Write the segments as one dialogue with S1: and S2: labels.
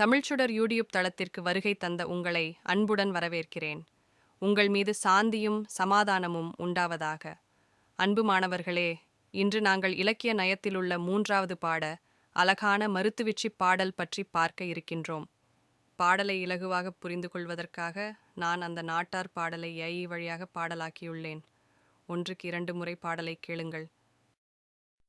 S1: தமிழ்ச்சுடர் YouTube தளத்திற்கு வருகை தந்த உங்களை அன்புடன் வரவேற்கிறேன். உங்கள் மீது சாந்தியும் சமாதானமும் உண்டாவதாக. அன்பு மாணவர்களே இன்று நாங்கள் இலக்கிய நயத்திலுள்ள மூன்றாவது பாட அழகான மருத்துவிச்சி பாடல் பற்றி பார்க்க இருக்கின்றோம். பாடலை இலகுவாக புரிந்து கொள்வதற்காக நான் அந்த நாட்டார் பாடலை ஐ வழியாக பாடலாக்கியுள்ளேன். ஒன்றுக்கு இரண்டு முறை பாடலை கேளுங்கள்.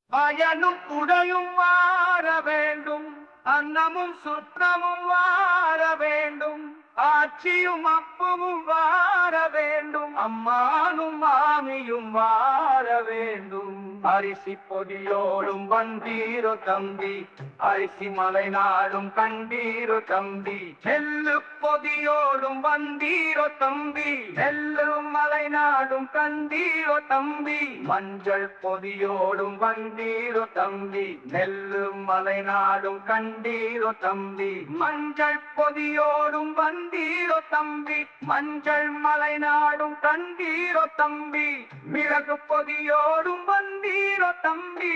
S2: பயனும் உடையும் மாற வேண்டும். அன்னமும் சுற்றமும் வார வேண்டும். ஆட்சியும் அப்புவும் வார வேண்டும். அம்மானும் மாமியும் வார வேண்டும். அரிசி பொதியோடும் வந்தீரோ தம்பி. அரிசி மலை நாடும் கண்டீரோ தம்பி. நெல்லு பொதியோடும் வந்தீரோ தம்பி. நெல்லு மலை நாடும் கண்டீரோ தம்பி. மஞ்சள் பொதியோடும் வந்தீரோ தம்பி. நெல்லு மலை நாடும் கண்டீரோ தம்பி. மஞ்சள் பொதியோடும் வந்தீரோ தம்பி. மஞ்சள் மலை நாடும் கண்டீரோ தம்பி. மிளகு பொதியோடும் வந்தீரோ கண்டீரோ தம்பி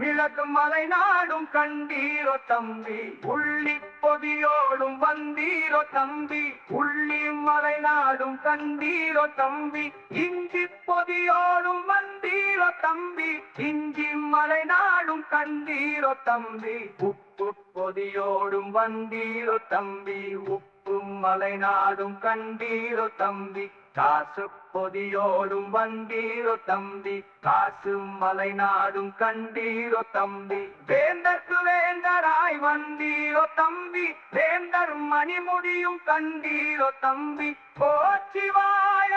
S2: மிளகு மலை நாடும் கண்டீரோ தம்பி. உள்ளி பொதியோடும் வந்தீரோ தம்பி உள்ளி மலை நாடும் கண்டீரோ தம்பி. இஞ்சி பொதியோடும் வந்தீரோ தம்பி இஞ்சி மலை நாடும் கண்டீரோ தம்பி. உப்பு பொதியோடும் வந்தீரோ தம்பி உப்பு மலை நாடும் கண்டீரோ தம்பி. காசு பொதியோடும் வந்தீரோ தம்பி காசு மலை நாடும் கண்டீரோ தம்பி. வேந்தற்கு வேந்தராய் வந்தீரோ தம்பி வேந்தர் மணிமுடியும் கண்டீரோ தம்பி. போச்சி வாழ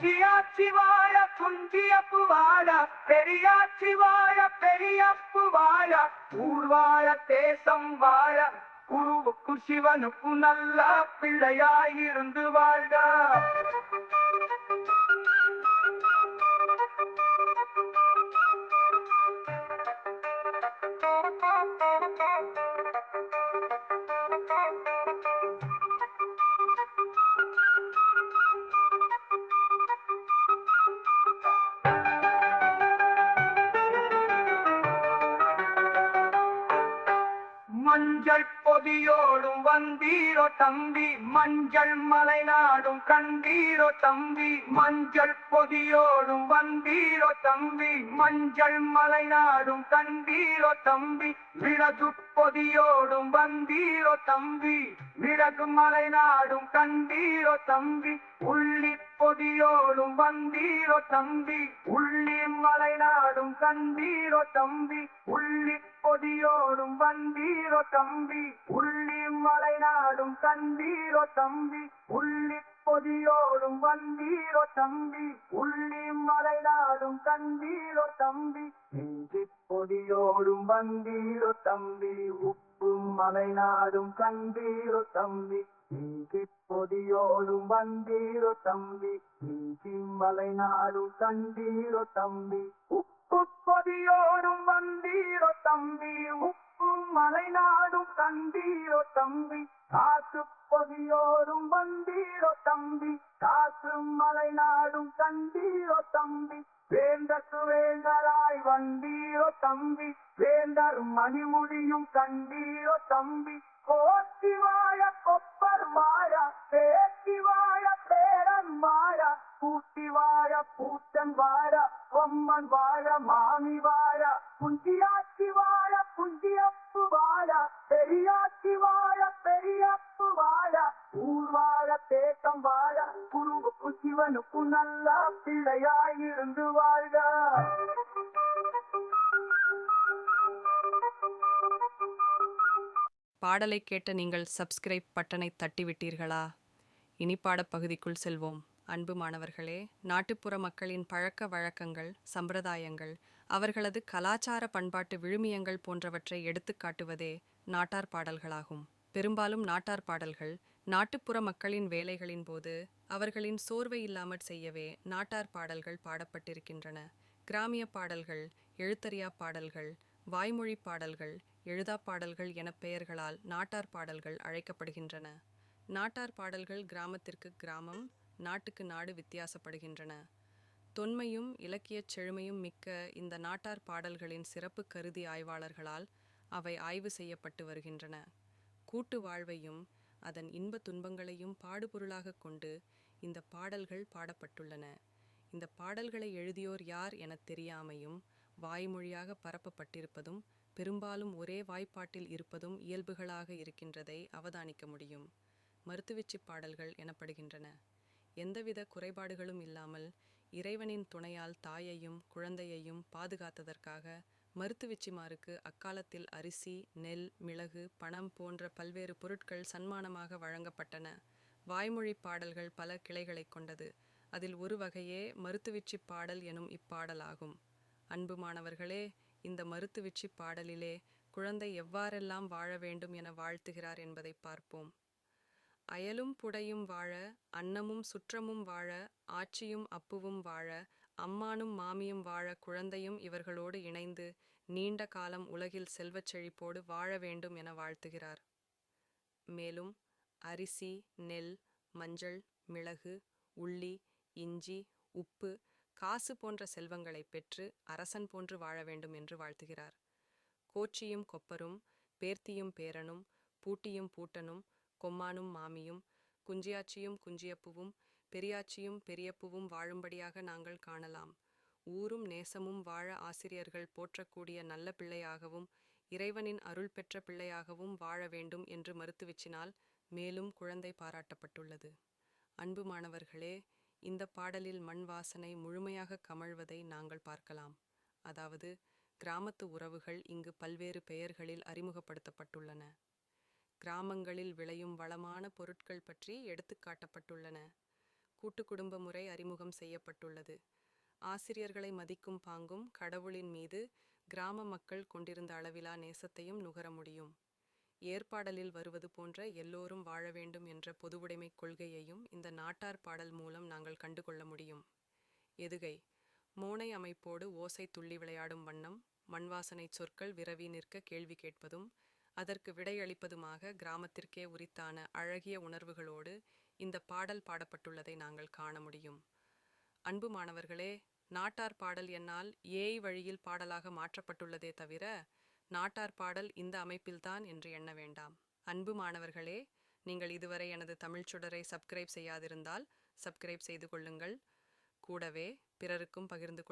S2: குஞ்சியாச்சி வாழ குஞ்சியப்பு வாழ பெரியாச்சி வாழ பெரியப்பு வாழ ஊர்வாழ தேசம் வாழ குருவுக்கு சிவனுக்கு நல்ல பிள்ளையாயிருந்து வாழ்க மஞ்சள் வந்தீரோ தம்பி மஞ்சள் மலை நாடும் கண்டீரோ தம்பி மஞ்சள் பொதியோடும் வந்தீரோ தம்பி மஞ்சள் மலை நாடும் கண்டீரோ தம்பி மிளகு பொதியோடும் வந்தீரோ தம்பி மிளகு மலை நாடும் கண்டீரோ தம்பி உள்ளி பொதியோடும் வந்தீரோ தம்பி. உள்ளி மலை நாடும் கண்டீரோ தம்பி. உள்ளி பொதியோடும் வந்தீரோ தம்பி. உள்ளி மலை நாடும் கண்டீரோ தம்பி. உள்ளி பொதியோடும் வந்தீரோ தம்பி. உள்ளி மலை நாடும் கண்டீரோ தம்பி. இஞ்சி பொதியோடும் வந்தீரோ தம்பி. உப்பு மலை நாடும் கண்டீரோ தம்பி. இஞ்சி பொதியோடும் வந்தீரோ தம்பி. இஞ்சி மலை நாடும் கண்டீரோ தம்பி. உப்பு வந்தீரோ தம்பி உப்பும் மலைநாடும் கண்டீரோ தம்பி. காசு பொதியோரும் வந்தீரோ தம்பி காசு மலைநாடும் கண்டீரோ தம்பி. வேந்தக்கு வேந்தராய் வந்தீரோ தம்பி வேந்தர் மணிமுடியும் கண்டீரோ தம்பி. கோத்தி மகனுக்கு நல்ல பிள்ளையாயிருந்து வாழ்க.
S1: பாடலை கேட்ட நீங்கள் சப்ஸ்கிரைப் பட்டனை தட்டிவிட்டீர்களா? இனி பாடப்பகுதிக்குள் செல்வோம். அன்பு மாணவர்களே நாட்டுப்புற மக்களின் பழக்க வழக்கங்கள் சம்பிரதாயங்கள் அவர்களது கலாச்சார பண்பாட்டு விழுமியங்கள் போன்றவற்றை எடுத்துக்காட்டுவதே நாட்டார் பாடல்களாகும். பெரும்பாலும் நாட்டார் பாடல்கள் நாட்டுப்புற மக்களின் வேலைகளின் போது அவர்களின் சோர்வை இல்லாமற் செய்யவே நாட்டார் பாடல்கள் பாடப்பட்டிருக்கின்றன. கிராமிய பாடல்கள் எழுத்தறியா பாடல்கள் வாய்மொழி பாடல்கள் எழுதாப் பாடல்கள் என பெயர்களால் நாட்டார் பாடல்கள் அழைக்கப்படுகின்றன. நாட்டார் பாடல்கள் கிராமத்திற்கு கிராமம் நாட்டுக்கு நாடு வித்தியாசப்படுகின்றன. தொன்மையும் இலக்கியச் செழுமையும் மிக்க இந்த நாட்டார் பாடல்களின் சிறப்பு கருதி ஆய்வாளர்களால் அவை ஆய்வு செய்யப்பட்டு வருகின்றன. கூட்டு வாழ்வையும் அதன் இன்ப துன்பங்களையும் பாடுபொருளாகக் கொண்டு இந்த பாடல்கள் பாடப்பட்டுள்ளன. இந்த பாடல்களை எழுதியோர் யார் எனத் தெரியாமையும் வாய்மொழியாக பரப்பப்பட்டிருப்பதும் பெரும்பாலும் ஒரே வாய்ப்பாட்டில் இருப்பதும் இயல்புகளாக இருக்கின்றதை அவதானிக்க முடியும். மருத்துவச்சிப் பாடல்கள் எனப்படுகின்றன. எந்தவித குறைபாடுகளும் இல்லாமல் இறைவனின் துணையால் தாயையும் குழந்தையையும் பாதுகாத்ததற்காக மருத்துவச்சிமாருக்கு அக்காலத்தில் அரிசி நெல் மிளகு பணம் போன்ற பல்வேறு பொருட்கள் சன்மானமாக வழங்கப்பட்டன. வாய்மொழி பாடல்கள் பல கிளைகளைக் கொண்டது. அதில் ஒரு வகையே மருத்துவச்சி பாடல் எனும் இப்பாடலாகும். அன்பு மாணவர்களே இந்த மருத்துவச்சி பாடலிலே குழந்தை எவ்வாறெல்லாம் வாழ வேண்டும் என வாழ்த்துகிறார் என்பதை பார்ப்போம். அயலும் புடையும் வாழ அன்னமும் சுற்றமும் வாழ ஆட்சியும் அப்புவும் வாழ அம்மானும் மாமியும் வாழ குழந்தையும் இவர்களோடு இணைந்து நீண்ட காலம் உலகில் செல்வச் செழிப்போடு வாழ வேண்டும் என வாழ்த்துகிறார். மேலும் அரிசி நெல் மஞ்சள் மிளகு உள்ளி இஞ்சி உப்பு காசு போன்ற செல்வங்களை பெற்று அரசன் போன்று வாழ வேண்டும் என்று வாழ்த்துகிறார். கோச்சியும் கொப்பரும் பேர்த்தியும் பேரனும் பூட்டியும் பூட்டனும் கொம்மானும் மாமியும் குஞ்சியாச்சியும் குஞ்சியப்புவும் பெரியாச்சியும் பெரியப்புவும் வாழும்படியாக நாங்கள் காணலாம். ஊரும் நேசமும் வாழ ஆசிரியர்கள் போற்றக்கூடிய நல்ல பிள்ளையாகவும் இறைவனின் அருள் பெற்ற பிள்ளையாகவும் வாழ வேண்டும் என்று மறுத்துவிச்சினால் மேலும் குழந்தை பாராட்டப்பட்டுள்ளது. அன்பு மாணவர்களே இந்த பாடலில் மண் வாசனை முழுமையாக கமழ்வதை நாங்கள் பார்க்கலாம். அதாவது கிராமத்து உறவுகள் இங்கு பல்வேறு பெயர்களில் அறிமுகப்படுத்தப்பட்டுள்ளன. கிராமங்களில் விளையும் வளமான பொருட்கள் பற்றி எடுத்துக்காட்டப்பட்டுள்ளன. கூட்டு குடும்ப முறை அறிமுகம் செய்யப்பட்டுள்ளது. ஆசிரியர்களை மதிக்கும் பாங்கும் கடவுளின் மீது கிராம மக்கள் கொண்டிருந்த அளவிலா நேசத்தையும் நுகர முடியும். ஏற்பாடலில் வருவது போன்ற எல்லோரும் வாழ வேண்டும் என்ற பொதுவுடைமை கொள்கையையும் இந்த நாட்டார் பாடல் மூலம் நாங்கள் கண்டுகொள்ள முடியும். எதுகை? மோனை அமைப்போடு ஓசை துள்ளி விளையாடும் வண்ணம் மண்வாசனை சொற்கள் விரவி நிற்க கேள்வி கேட்பதும் அதற்கு விடையளிப்பதுமாக கிராமத்திற்கே உரித்தான அழகிய உணர்வுகளோடு இந்த பாடல் பாடப்பட்டுள்ளதை நாங்கள் காண முடியும். அன்பு மாணவர்களே நாட்டார் பாடல் என்னால் ஏய் வழியில் பாடலாக மாற்றப்பட்டுள்ளதே தவிர நாட்டார் பாடல் இந்த அமைப்பில்தான் என்று எண்ண வேண்டாம். அன்பு மாணவர்களே நீங்கள் இதுவரை எனது தமிழ்ச்சுடரை சப்ஸ்கிரைப் செய்யாதிருந்தால் சப்ஸ்கிரைப் செய்து கொள்ளுங்கள். கூடவே பிறருக்கும் பகிர்ந்து கொள்ளுங்கள்.